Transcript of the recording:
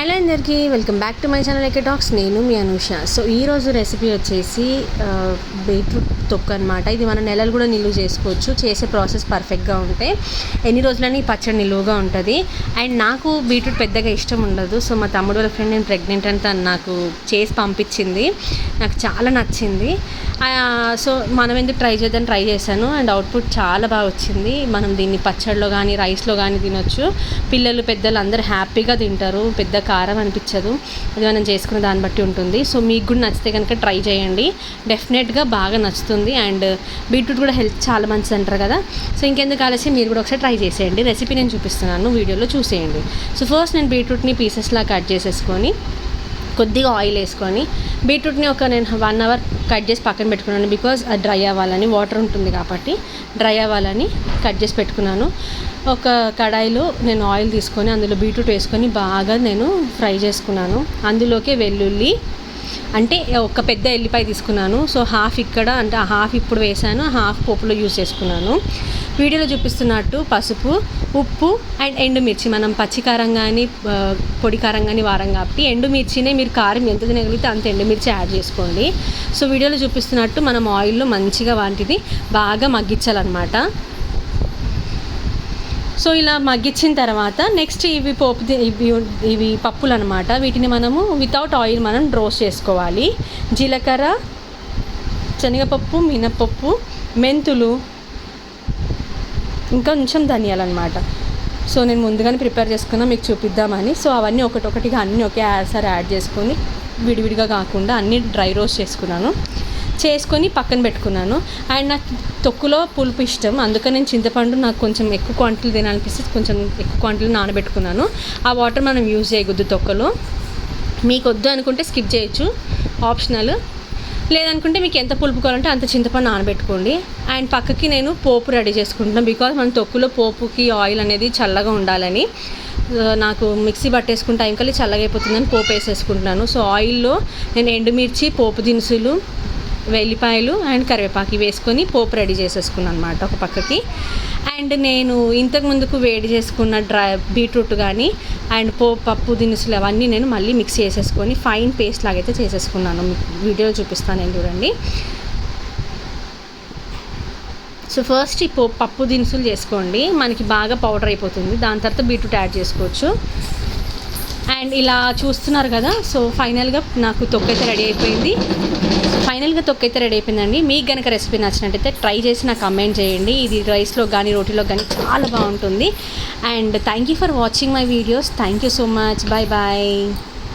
Hello అందరికీ welcome back to my channel AK talks నేను మీ అనుష. సో ఈరోజు రెసిపీ వచ్చేసి బీట్రూట్ తొక్క అనమాట ఇది మన నెలలు కూడా నిలువ చేసుకోవచ్చు. చేసే ప్రాసెస్ పర్ఫెక్ట్గా ఉంటే. ఎన్ని రోజులని ఈ పచ్చడి నిలువుగా ఉంటుంది. అండ్ నాకు బీట్రూట్ పెద్దగా ఇష్టం ఉండదు. సో మా తమ్ముడు వాళ్ళ ఫ్రెండ్ నేను ప్రెగ్నెంట్ అని తను నాకు చేసి పంపించింది. నాకు చాలా నచ్చింది. సో మనం ఎందుకు ట్రై చేద్దాం ట్రై చేశాను. అండ్ అవుట్పుట్ చాలా బాగా వచ్చింది. మనం దీన్ని పచ్చడిలో కానీ రైస్లో కానీ తినొచ్చు. పిల్లలు పెద్దలు అందరూ హ్యాపీగా తింటారు. పెద్ద కారం అనిపించదు. అది మనం చేసుకున్న దాన్ని బట్టి ఉంటుంది. సో మీకు కూడా నచ్చితే కనుక ట్రై చేయండి. డెఫినెట్గా బాగా నచ్చుతుంది. అండ్ బీట్రూట్ కూడా హెల్త్ చాలా మంచిది అంటారు కదా. సో ఇంకెందుకు ఆలస్యం? మీరు కూడా ఒకసారి ట్రై చేసేయండి. రెసిపీ నేను చూపిస్తున్నాను. వీడియోలో చూసేయండి. సో ఫస్ట్ నేను బీట్రూట్ని పీసెస్లా కట్ చేసేసుకొని కొద్దిగా ఆయిల్ వేసుకొని బీట్రూట్ని ఒక నేను వన్ అవర్ కట్ చేసి పక్కన పెట్టుకున్నాను. బికాజ్ అది డ్రై అవ్వాలని వాటర్ ఉంటుంది కాబట్టి డ్రై అవ్వాలని కట్ చేసి పెట్టుకున్నాను. ఒక కడాయిలో నేను ఆయిల్ తీసుకొని అందులో బీట్రూట్ వేసుకొని బాగా నేను ఫ్రై చేసుకున్నాను. అందులోకే వెల్లుల్లి అంటే ఒక పెద్ద ఎల్లిపాయ తీసుకున్నాను. సో హాఫ్ ఇక్కడ అంటే హాఫ్ ఇప్పుడు వేసాను. హాఫ్ పోపులో యూజ్ చేసుకున్నాను. వీడియోలో చూపిస్తున్నట్టు పసుపు ఉప్పు అండ్ ఎండుమిర్చి. మనం పచ్చి కారం కానీ పొడి కారం కానీ వారం కాబట్టి ఎండుమిర్చినే మీరు కారం ఎంత తినగలిగితే అంత ఎండుమిర్చి యాడ్ చేసుకోండి. సో వీడియోలో చూపిస్తున్నట్టు మనం ఆయిల్లో మంచిగా వాటిని బాగా మగ్గించాలన్నమాట. సో ఇలా మగ్గించిన తర్వాత నెక్స్ట్ ఇవి పోపు ఇవి ఇవి పప్పులు అనమాట వీటిని మనము వితౌట్ ఆయిల్ మనం రోస్ట్ చేసుకోవాలి. జీలకర్ర శనగపప్పు మినపప్పు మెంతులు ఇంకా కొంచెం ధనియాలు అనమాట సో నేను ముందుగానే ప్రిపేర్ చేసుకున్నా మీకు చూపిద్దామని. సో అవన్నీ ఒకటొకటిగా అన్నీ ఒకే సార్ యాడ్ చేసుకొని విడివిడిగా కాకుండా అన్నీ డ్రై రోస్ట్ చేసుకున్నాను. చేసుకొని పక్కన పెట్టుకున్నాను. అండ్ నాకు తొక్కులో పులుపు ఇష్టం. అందుకని నేను చింతపండు నాకు కొంచెం ఎక్కువ క్వాంటిటీ తినాలనిపిస్తే కొంచెం ఎక్కువ క్వాంటిటీలు నానబెట్టుకున్నాను. ఆ వాటర్ మనం యూజ్ చేయకూడదు తొక్కలో. మీకు వద్దు అనుకుంటే స్కిప్ చేయొచ్చు. ఆప్షనల్. లేదనుకుంటే మీకు ఎంత పులుపు కావాలంటే అంత చింతపండు నానబెట్టుకోండి. అండ్ పక్కకి నేను పోపు రెడీ చేసుకుంటున్నాను. బికాజ్ మన తొక్కులో పోపుకి ఆయిల్ అనేది చల్లగా ఉండాలని నాకు మిక్సీ పట్టేసుకున్న టైం కల్లా చల్లగా అయిపోతుందని పోపు వేసేసుకుంటున్నాను. సో ఆయిల్లో నేను ఎండుమిర్చి పోపు దినుసులు వెల్లిపాయలు అండ్ కరివేపాకు వేసుకొని పోపు రెడీ చేసేసుకున్నాను అనమాట ఒక పక్కకి. అండ్ నేను ఇంతకు ముందుకు వేడి చేసుకున్న డ్రై బీట్రూట్ కానీ అండ్ పో పప్పు దినుసులు అవన్నీ నేను మళ్ళీ మిక్స్ చేసేసుకొని ఫైన్ పేస్ట్ లాగైతే చేసేసుకున్నాను. మీకు వీడియోలో చూపిస్తాను నేను చూడండి. సో ఫస్ట్ ఈ పో పప్పు దినుసులు చేసుకోండి. మనకి బాగా పౌడర్ అయిపోతుంది. దాని తర్వాత బీట్రూట్ యాడ్ చేసుకోవచ్చు. అండ్ ఇలా చూస్తున్నారు కదా సో ఫైనల్గా నాకు తొక్కైతే రెడీ అయిపోయింది. ఫైనల్గా తొక్కైతే రెడీ అయిపోయిందండి. మీకు కనుక రెసిపీ నచ్చినట్టయితే ట్రై చేసి నాకు కమెంట్ చేయండి. ఇది రైస్లో కానీ రోటీలో కానీ చాలా బాగుంటుంది. And thank you for watching my videos. Thank you so much. Bye bye